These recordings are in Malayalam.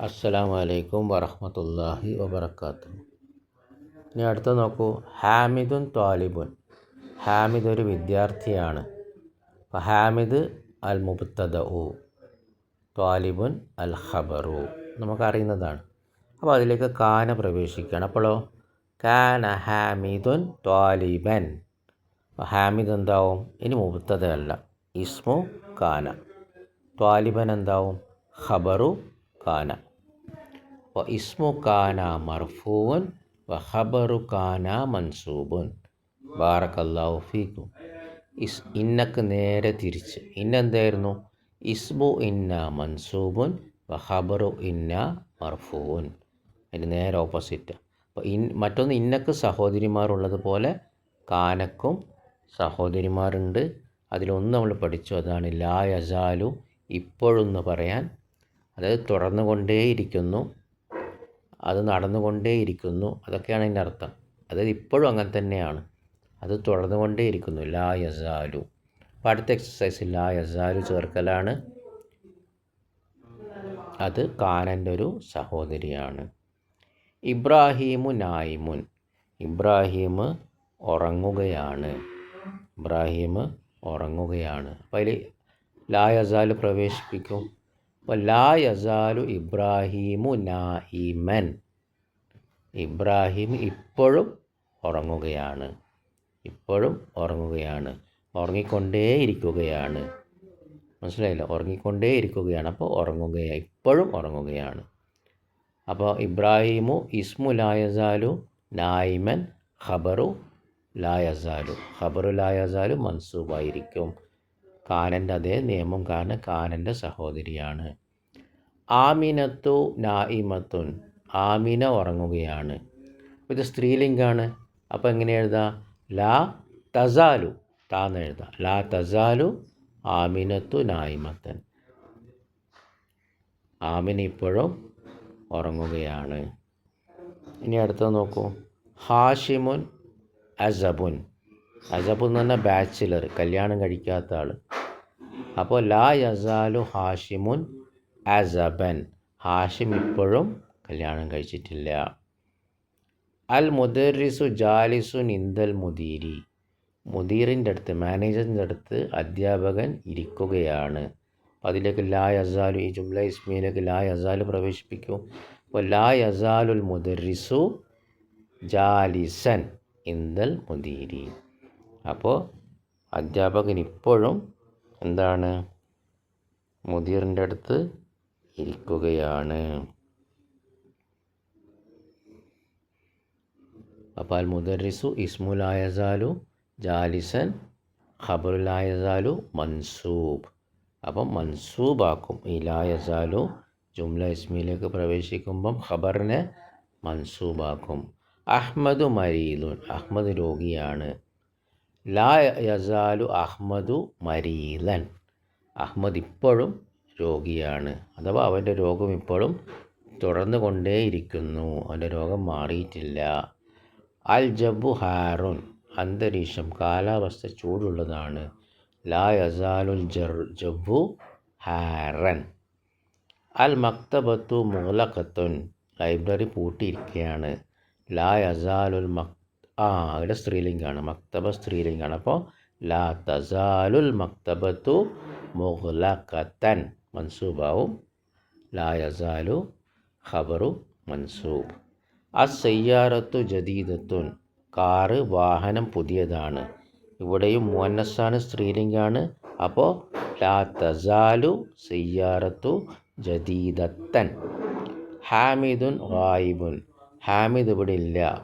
അസ്സലാമു അലൈക്കും വറഹ്മത്തുള്ളാഹി വബറകാത്തു ഇനി അടുത്ത നോക്കൂ. ഹാമിദുൻ താലിബുൻ ഹാമിദ് ഒരു വിദ്യാർത്ഥിയാണ്. അപ്പോൾ ഹാമിദ് അൽ മുബ്തദഉ ത്വാലിബുൻ അൽ ഖബറു നമുക്കറിയുന്നതാണ്. അപ്പോൾ അതിലേക്ക് കാന പ്രവേശിക്കുകയാണ്. അപ്പോഴോ കാന ഹാമിദുൻ ത്വാലിബൻ. അപ്പോൾ ഹാമിദ് എന്താവും? ഇനി മുബ്തദ അല്ല. ഇസ്മു കാന. ത്വാലിബൻ എന്താവും? ഖബറു കാന. അപ്പോൾ ഇസ്മു കാന മർഫൂൻ വ കാന മൻസൂബുൻ. ബാറക്കല്ലാഹു ഫീക്കും ഇസ് ഇന്നക്ക് നേരെ തിരിച്ച്. ഇന്നെന്തായിരുന്നു? ഇസ്മു ഇന്ന മൻസൂബുൻ വ ഇന്ന മർഫൂൻ അതിന് നേരെ ഓപ്പോസിറ്റ്. അപ്പോൾ ഇൻ മറ്റൊന്ന് ഇന്നക്ക് സഹോദരിമാരുള്ളതുപോലെ കാനക്കും സഹോദരിമാരുണ്ട്. അതിലൊന്ന് നമ്മൾ പഠിച്ചു. അതാണ് ലാ യസാലു ഇപ്പോഴൊന്ന് പറയാൻ അതായത് തുറന്നുകൊണ്ടേയിരിക്കുന്നു അത് നടന്നുകൊണ്ടേയിരിക്കുന്നു. അതൊക്കെയാണ് അതിന്റെ അർത്ഥം. അതായത് ഇപ്പോഴും അങ്ങനെ തന്നെയാണ്. അത് തുടർന്നുകൊണ്ടേയിരിക്കുന്നു. ലാ യസാലു. അപ്പോൾ അടുത്ത എക്സസൈസ് ലാ യസാലു ചേർക്കലാണ്. അത് കാനന്റെ ഒരു സഹോദരിയാണ്. ഇബ്രാഹീമു നായിമുൻ. ഇബ്രാഹിം ഉറങ്ങുകയാണ്. ഇബ്രാഹിം ഉറങ്ങുകയാണ്. അപ്പോൾ അതിൽ ലാ യസാലു പ്രവേശിപ്പിക്കും. അപ്പോൾ ലാ യസാലു ഇബ്രാഹീമു നായിമൻ. ഇബ്രാഹിം ഇപ്പോഴും ഉറങ്ങുകയാണ്. ഇപ്പോഴും ഉറങ്ങുകയാണ്. ഉറങ്ങിക്കൊണ്ടേയിരിക്കുകയാണ്. മനസ്സിലായില്ല? ഉറങ്ങിക്കൊണ്ടേയിരിക്കുകയാണ്. അപ്പോൾ ഉറങ്ങുകയാണ്. ഇപ്പോഴും ഉറങ്ങുകയാണ്. അപ്പോൾ ഇബ്രാഹിമു ഇസ്മു ലായസാലു നായിമൻ ഖബറു ലായസാലു ഖബറു ലായസാലു മൻസൂബായിരിക്കും. കാനന്റെ അതേ നിയമം കാരണം കാനന്റെ സഹോദരിയാണ്. ആമിനത്തു നായിമത്തുൻ ആമിന ഉറങ്ങുകയാണ്. ഇത് സ്ത്രീലിംഗാണ്. അപ്പോൾ എങ്ങനെ എഴുതാം? ലാ തസാലു. താന്ന് എഴുതാം. ലാ തസാലു ആമിനത്തു നായിമത്തൻ ആമിന ഇപ്പോഴും ഉറങ്ങുകയാണ്. ഇനി അടുത്തത് നോക്കൂ. ഹാഷിമുൻ അസബുൻ. അസബുൻ എന്ന് പറഞ്ഞാൽ ബാച്ചിലർ കല്യാണം കഴിക്കാത്ത ആൾ അപ്പോൾ ലാ യസാലു ഹാഷിമുൻ അസബൻ. ഹാഷിം ഇപ്പോഴും കല്യാണം കഴിച്ചിട്ടില്ല. അൽ മുദറിസു ജാലിസു ഇന്ദൽ മുദീരി. മുദീറിന്റെ അടുത്ത് മാനേജറിന്റെ അടുത്ത് അധ്യാപകൻ ഇരിക്കുകയാണ്. അതിലേക്ക് ലാ യസാലു ഈ ജുംല ഇസ്മിയിലേക്ക് ലാ യസാലു പ്രവേശിപ്പിക്കും. അപ്പോൾ ലാ യസാലുൽ മുദറിസു ജാലിസൻ ഇന്ദൽ മുദീരി. അപ്പോൾ അധ്യാപകൻ ഇപ്പോഴും എന്താണ്? മുദീറിന്റെ അടുത്ത് ഇരിക്കുകയാണ്. അപ്പോൾ അൽ മുദറിസു ഇസ്മുലായസാലു ജാലിസൻ ഖബറുലായസാലു മൻസൂബ്. അപ്പം മൻസൂബാക്കും. ലായസാലു ജുംല ഇസ്മിയിലേക്ക് പ്രവേശിക്കുമ്പം ഖബറിനെ മൻസൂബാക്കും. അഹ്മദു മരീദുൻ. അഹ്മദ് രോഗിയാണ്. ലാ യസാലു അഹ്മദു മരീലൻ. അഹ്മദ് ഇപ്പോഴും രോഗിയാണ്. അഥവാ അവന്റെ രോഗം ഇപ്പോഴും തുടർന്നു കൊണ്ടേയിരിക്കുന്നു. അവന്റെ രോഗം മാറിയിട്ടില്ല. അൽ ജബു ഹാറുൻ. അന്തരീക്ഷം കാലാവസ്ഥ ചൂടുള്ളതാണ്. ലാ യസാലുൽ ജബു ഹാറൻ. അൽ മക്തബത്തു മുഗലഖത്തുൻ. ലൈബ്രറി പൂട്ടിയിരിക്കുകയാണ്. ലാ യസാലുൽ മക് ആ ഇവിടെ സ്ത്രീലിംഗമാണ് മക്തബ സ്ത്രീലിംഗാണ്. അപ്പോൾ ലാ തസാലുൽ മക്തബത്തു മുഗലഖത്തൻ മൻസൂബാവും ലാ യസാലു ഖബറു മൻസൂബ്. ആ സയ്യാറത്തു ജദീദത്തുൻ കാറ് വാഹനം പുതിയതാണ്. ഇവിടെയും മുന്നസാണ് സ്ത്രീലിംഗാണ്. അപ്പോൾ ലാ തസാലു സയ്യാറത്തു ജദീദത്തൻ. ഹാമിദുൻ റായിബുൻ ഹാമിദ് ഇവിടെ ഇല്ല.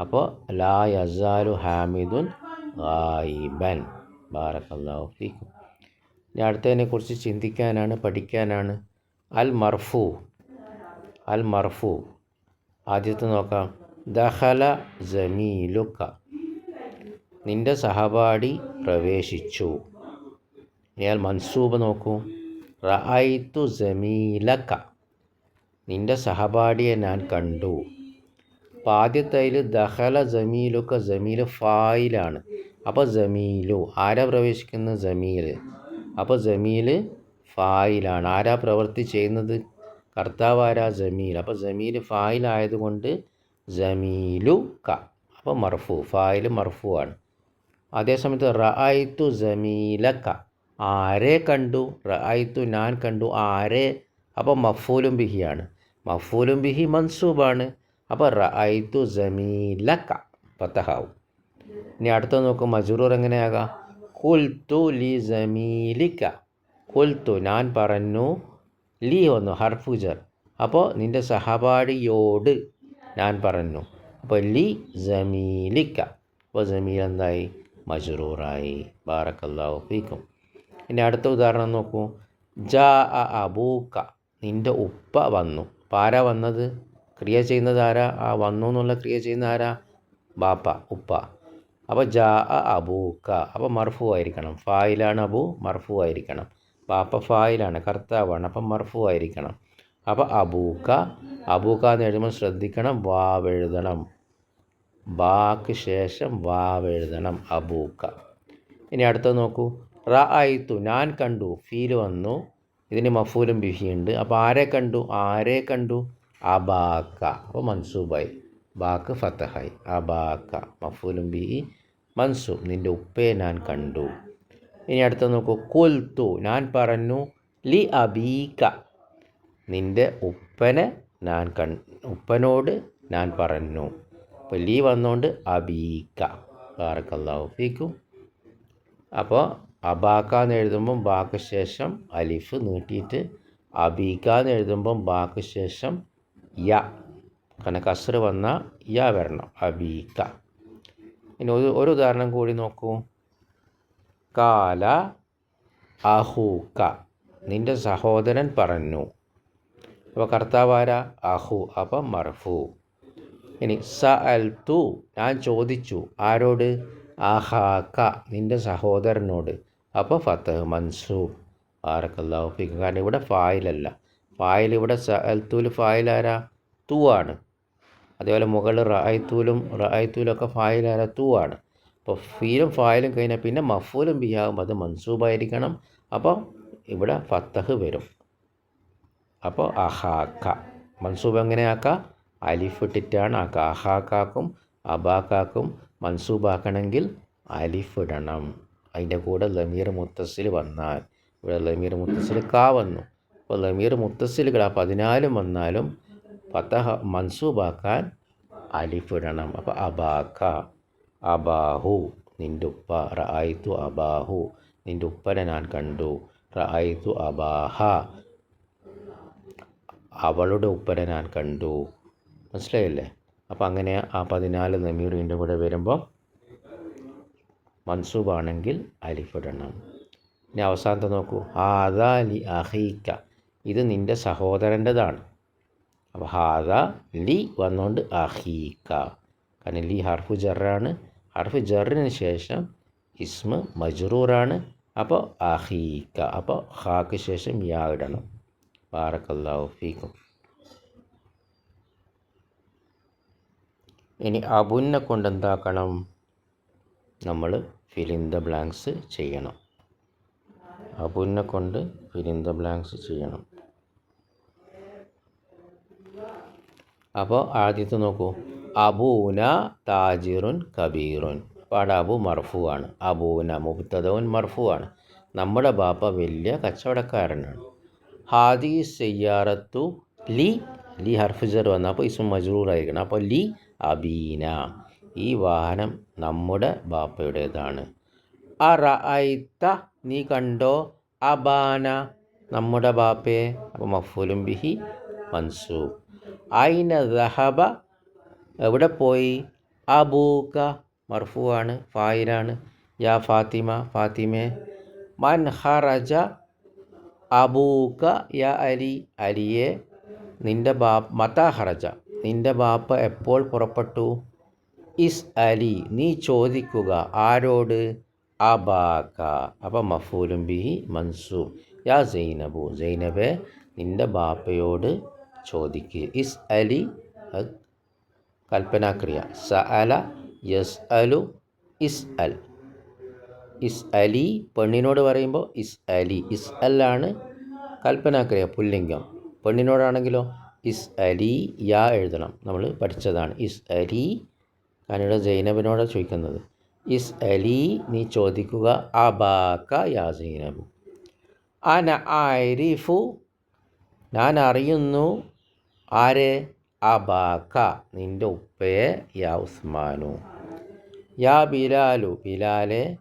അപ്പോൾ ലാ യസാലു ഹാമിദുൻ ഗായിബൻ. ബാറക്കല്ലാഹു ഫീക്കും. ഇനി അടുത്തതിനെക്കുറിച്ച് ചിന്തിക്കാനാണ് പഠിക്കാനാണ്. അൽ മർഫു. അൽ മർഫു. ആദ്യത്തെ നോക്കാം. ദഹല ജമീലുക്ക നിന്റെ സഹപാഠി പ്രവേശിച്ചു. ഇയാൾ മൻസൂബ് നോക്കൂ. റഅയ്തു ജമീലക്ക നിന്റെ സഹപാഠിയെ ഞാൻ കണ്ടു. അപ്പോൾ ആദ്യത്തേതിൽ ദഹല ജമീലൊക്കെ ജമീൽ ഫായിലാണ്. അപ്പോൾ ജമീലു ആരാ പ്രവേശിക്കുന്ന ജമീൽ? അപ്പോൾ ജമീൽ ഫായിലാണ്. ആരാ പ്രവൃത്തി ചെയ്യുന്നത്? കർത്താവാരാ ജമീൽ. അപ്പോൾ ജമീൽ ഫായിലായതുകൊണ്ട് ജമീലു ക. അപ്പോൾ മർഫു ഫായിൽ മർഫു ആണ് അതേസമയത്ത് റഅയ്ത്തു ജമീലക്ക ആരെ കണ്ടു? റഅയ്ത്തു ഞാൻ കണ്ടു. ആരെ? അപ്പോൾ മഫൂലും ബിഹിയാണ്. മഫൂലും ബിഹി മൻസൂബാണ്. അപ്പോൾ റഅയ്ത്തു ജമീലക്ക ഫത്തഹാവും ഇനി അടുത്ത നോക്കും മജുറൂർ എങ്ങനെയാകാം? കുൽത്തു ലി ജമീലിക്ക കുൽത്തു ഞാൻ പറഞ്ഞു ലി വന്നു ഹർഫുജർ അപ്പോൾ നിന്റെ സഹപാഠിയോട് ഞാൻ പറഞ്ഞു. അപ്പോൾ ലി ജമീലിക്ക അപ്പോൾ ജമീൽ എന്തായി? മജുറൂറായി. ബാറക്കല്ലാഹു ഫീക്കും. ഇനി അടുത്ത ഉദാഹരണം നോക്കൂ. ജാ അബൂക്ക നിന്റെ ഉപ്പ വന്നു. അപ്പോൾ ആരാ വന്നത്? ക്രിയ ചെയ്യുന്നത് ആരാ? ആ വന്നു എന്നുള്ള ക്രിയ ചെയ്യുന്ന ആരാ? ബാപ്പ ഉപ്പ. അപ്പോൾ ജാ അബൂക്ക അപ്പോൾ മർഫു ആയിരിക്കണം. ഫായിലാണ് അബു മർഫു ആയിരിക്കണം. ബാപ്പ ഫായിലാണ് കർത്താവാണ്. അപ്പം മർഫു ആയിരിക്കണം. അപ്പോൾ അബൂക്ക അബൂക്ക എന്ന് എഴുതുമ്പോൾ ശ്രദ്ധിക്കണം. വാവ് എഴുതണം. ബാക്ക് ശേഷം വാവ് എഴുതണം. അബൂക്ക ഇനി അടുത്തത് നോക്കൂ. റ ആയിത്തു ഞാൻ കണ്ടു. ഫീൽ വന്നു. ഇതിന് മഫൂലും ബിഹിയുണ്ട് അപ്പോൾ ആരെ കണ്ടു? ആരെ കണ്ടു? അബാക്ക. അപ്പോൾ മൻസൂബായി. ബാക്ക് ഫത്തഹായി അബാക്ക. മഫൂലും ബി മൻസൂബ്. നിന്റെ ഉപ്പയെ ഞാൻ കണ്ടു. ഇനി അടുത്ത നോക്കൂ. കൊൽത്തു ഞാൻ പറഞ്ഞു ലി അബീക്ക നിന്റെ ഉപ്പനെ ഞാൻ കൺ ഉപ്പനോട് ഞാൻ പറഞ്ഞു. അപ്പോൾ ലീ വന്നുകൊണ്ട് അബീക്ക ബാറക്കല്ലാഹു ഫീക്കും. അപ്പോൾ അബാക്ക എന്ന് എഴുതുമ്പം ബാക്ക് ശേഷം അലിഫ് നീട്ടിയിട്ട് അബീക്ക എന്ന് എഴുതുമ്പം ബാക്ക് ശേഷം യ. കാരണം കസറ് വന്ന യ വരണം. അബീക്ക ഇനി ഒരു ഒരു ഉദാഹരണം കൂടി നോക്കൂ. കാല അഹൂക്ക നിന്റെ സഹോദരൻ പറഞ്ഞു. അപ്പോൾ കർത്താവാര അഹു. അപ്പം മർഫു. ഇനി സ അൽ തു ഞാൻ ചോദിച്ചു. ആരോട്? അഹാക്ക നിന്റെ സഹോദരനോട്. അപ്പോൾ ഫത്തഹ് മൻസൂബ്. ആരക്കല്ലാഹു ഫീക്ക്. കാരണം ഇവിടെ ഫായിലല്ല. ഫായിൽ ഇവിടെ സൽത്തൂൽ ഫായിൽ ആരാ തൂ ആണ് അതേപോലെ മുകളിൽ റായ്ത്തൂലും റായ്ത്തൂലും ഒക്കെ ആരാ തു ആണ് അപ്പോൾ ഫീലും ഫായിലും കഴിഞ്ഞാൽ പിന്നെ മഫൂലും ബിയാകും അത് മൻസൂബായിരിക്കണം. അപ്പോൾ ഇവിടെ ഫത്തഹ് വരും. അപ്പോൾ അഹാക്ക. മൻസൂബ് എങ്ങനെയാക്ക അലിഫ് ഇട്ടിട്ടാണ് ആക്കുക അഹാക്കാക്കും അബാക്കാക്കും മൻസൂബാക്കണമെങ്കിൽ അലിഫ് ഇടണം. അതിന്റെ കൂടെ ലമീർ മുത്തസിൽ വന്നാൽ. ഇവിടെ ലമീർ മുത്തസിൽ കാ വന്നു. അപ്പോൾ ലമീർ മുത്തസിലുകൾ ആ പതിനാലും വന്നാലും ഫത്തഹ മൻസൂബാക്കാൻ അലിഫിടണം. അപ്പോൾ അബാക്ക അബാഹു നിന്റെ ഉപ്പ റായിത്തു അബാഹു നിന്റെ ഉപ്പനെ ഞാൻ കണ്ടു. റായിത്തു അബാഹ അവളുടെ ഉപ്പനെ ഞാൻ കണ്ടു. മനസ്സിലായില്ലേ? അപ്പോൾ അങ്ങനെ ആ പതിനാല് നമീറിന്റെ കൂടെ വരുമ്പോൾ മൻസൂബാണെങ്കിൽ അലിഫിടണം. ഇനി അവസാനത്തെ നോക്കൂ. ആദാലി അഹീക്ക. ഇത് നിന്റെ സഹോദരന്റെതാണ്. അപ്പോൾ ഹാദ ലി വന്നുകൊണ്ട് അഹീക്ക. കാരണം ലി ഹർഫ് ജറാണ്. ഹർഫ് ജറിന് ശേഷം ഇസ്മ മജ്റൂറാണ്. അപ്പോൾ അഹീക്ക. അപ്പോൾ ഹാക്ക് ശേഷം യാ ഇടണം. ബാറക്കല്ലാഹു ഫീക്കും. ഇനി അബുനെ കൊണ്ട് എന്താക്കണം? നമ്മൾ ഫിലിൻ ദ ബ്ലാങ്ക്സ് ചെയ്യണം. അബുനെ കൊണ്ട് ഫിലിൻ ദ ബ്ലാങ്ക്സ് ചെയ്യണം. അപ്പോൾ ആദ്യത്തെ നോക്കൂ. അബൂന താജിറുൻ കബീറുൻ. പാടാബു അബു മർഫു ആണ് അബൂന മുബ്തദവൻ മർഫു ആണ് നമ്മുടെ ബാപ്പ വലിയ കച്ചവടക്കാരനാണ്. ഹാദി സയ്യാറത്തു ലി ലി ഹർഫുജർ വന്ന. അപ്പോൾ ഇസും മജറൂറായിരിക്കണം അപ്പോൾ ലി അബീന. ഈ വാഹനം നമ്മുടെ ബാപ്പയുടേതാണ്. അറഅയ്ത നീ കണ്ടോ? അബാന നമ്മുടെ ബാപ്പയെ അപ്പോൾ മഫൂലും ബിഹി മൻസൂബ്. ഐന ദഹബ? എവിടെ പോയി? അബൂക്ക മർഫുവാണ് ഫായിലാണ്. യാ ഫാത്തിമ ഫാത്തിമെ. മൻ ഹറജ അബൂക യാ അലി. അലിയെ നിന്റെ ബാപ്പ മത ഹറജ നിന്റെ ബാപ്പ എപ്പോൾ പുറപ്പെട്ടു? ഇസ് അലി നീ ചോദിക്കുക ആരോട്? അബാക്ക അപ്പം മഫൂലും ബിഹി മൻസൂബ്. യാ സൈനബു സൈനബെ നിന്റെ ബാപ്പയോട് ചോദിക്കുക ഇസ് അലി അത് കൽപ്പനാക്രിയ സ അല യസ് അലു ഇസ് അൽ. ഇസ് അലി പെണ്ണിനോട് പറയുമ്പോൾ ഇസ് അലി. ഇസ് ആണ് കൽപ്പനാക്രിയ പുല്ലിംഗം. പെണ്ണിനോടാണെങ്കിലോ ഇസ് അലി യാ എഴുതണം. നമ്മൾ പഠിച്ചതാണ്. ഇസ് അലി ഞാനിവിടെ ജൈനബിനോട് ചോദിക്കുന്നത്. ഇസ് അലി നീ ചോദിക്കുക അബാക്ക യാ ജൈനബു അന ആരിഫു ഞാൻ അറിയുന്നു ആരെ? അബാക്ക. നിന്റെ ഉപ്പയെ യാ ഉസ്മാനു യാ ബിലാലു. ബിലാലെ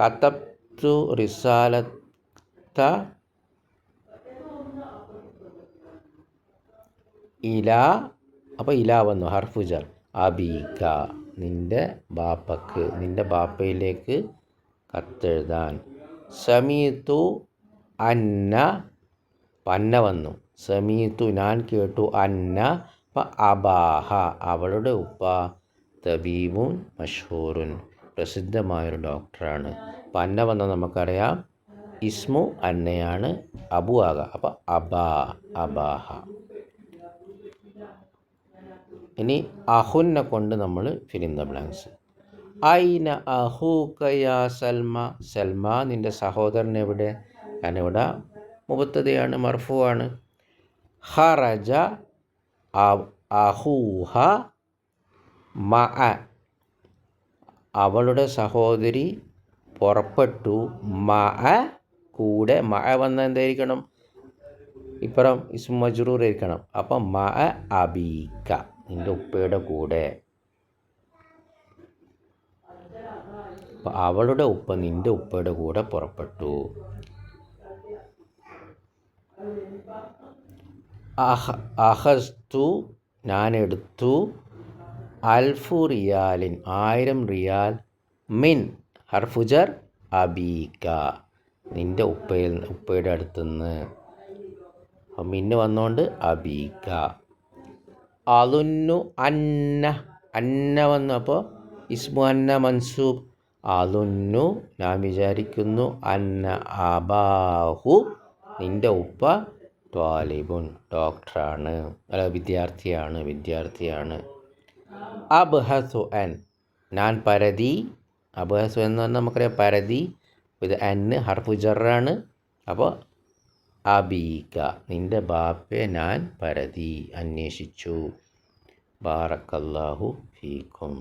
കത്തപ്തു റിസാലത്ത ഇല. അപ്പോൾ ഇല വന്നു. ഹർഫുജർ അബീക്ക. നിന്റെ ബാപ്പക്ക് നിന്റെ ബാപ്പയിലേക്ക് കത്തെഴുതാൻ. സമീത്തു അന്ന. പന്ന വന്നു. സമീത്തു ഞാൻ കേട്ടു അന്ന പ അബാഹ അവളുടെ ഉപ്പ തബീബുൻ മഷൂറുൻ പ്രസിദ്ധമായൊരു ഡോക്ടറാണ്. അപ്പം അന്ന വന്ന നമുക്കറിയാം ഇസ്മു അന്നയാണ് അബു ആക അപ്പം അബാ അബാഹ. ഇനി അഹുനെ കൊണ്ട് നമ്മൾ ഫിലിം ദ ബ്ലാങ്ക്സ് ഐന അഹൂക്കയാ സൽമ സൽമ നിന്റെ സഹോദരൻ എവിടെ? കാരണം ഇവിടെ മർഫുവാണ്. ഹറജ അഹൂഹ മ അവളുടെ സഹോദരി പുറപ്പെട്ടു. മ കൂടെ മ വന്ന എന്തായിരിക്കണം? ഇപ്പുറം ഇസ് മജ്റൂർ ആയിരിക്കണം. അപ്പം മ അബീക്ക നിന്റെ ഉപ്പയുടെ കൂടെ. അവളുടെ ഉപ്പ നിന്റെ ഉപ്പയുടെ കൂടെ പുറപ്പെട്ടു. അഹസ്തു ഞാൻ എടുത്തു അൽഫു റിയാലിൻ ആയിരം റിയാൽ. മിൻ ഹർഫുജർ അബീക്ക നിന്റെ ഉപ്പയിൽ ഉപ്പയുടെ അടുത്തുനിന്ന്. മിന്ന് വന്നുകൊണ്ട് അബീക്ക അലുന്നു അന്ന അന്ന വന്നപ്പോൾ ഇസ്മു അന്ന മൻസൂബ്. അലുന്നു ഞാൻ വിചാരിക്കുന്നു അന്ന അബാഹു. നിന്റെ ഉപ്പ ത്വാലിബുൻ ഡോക്ടറാണ് അല്ല വിദ്യാർത്ഥിയാണ് വിദ്യാർത്ഥിയാണ്. അബ്ഹസു അൻ ഞാൻ പരതി അബ്ഹസു എന്ന് പറഞ്ഞാൽ നമുക്കറിയാം പരതി ഇത് അന്ന് ഹർഫുജറാണ് അപ്പോൾ അബീക നിന്റെ ബാപ്പയെ ഞാൻ പരതി അന്വേഷിച്ചു. ബാറക്കല്ലാഹു ഫീക്കും.